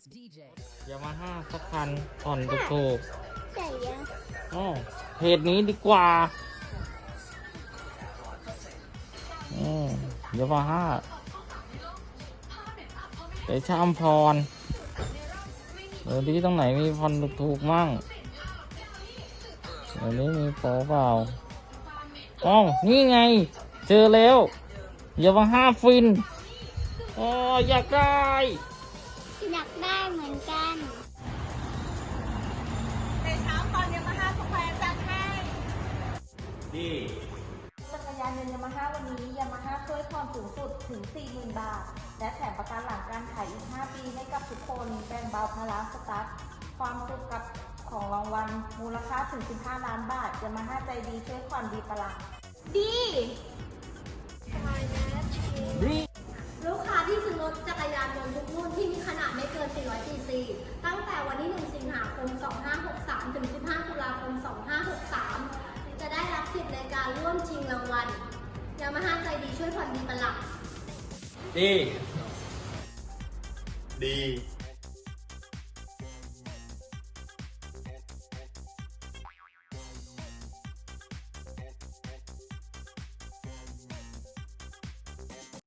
It's DJ. ยามาฮ่าสักคันผ่อนถูกใส่ยะๆอ๋อเพจนี้ดีกว่าอืมยามาฮ่าไปชามพรเออที่ตรงไหนมีผ่อนถูกๆมั่งเดี๋ยวนี้มีโปรเปล่าอ๋อนี่ไง เจอแล้วยามาฮ่าฟินอ๋ออยากได้ อยากได้เหมือนกันจักรยานยนต์ยามาฮ่าวันนี้ยามาฮ่าช่วยผ่อนสูงสุดถึง 40,000 บาท และแถมประกันหลังการขายอีก 5 ปีให้กับทุกคนแบ่งเบาภาระสตาร์ทความสุขกับของรางวัลมูลค่าถึง 15 ล้านบาทยามาฮ่าใจดีช่วยผ่อนดีปะละดีดีลู 4ตั้งแต่วันที่ 1 สิงหาคม 2563 ถึง 15 ตุลาคม 2563 จะได้รับสิทธิ์ในการร่วมชิงรางวัลยามาฮ่าใจดีช่วยผ่อนดีประหลักดี ดี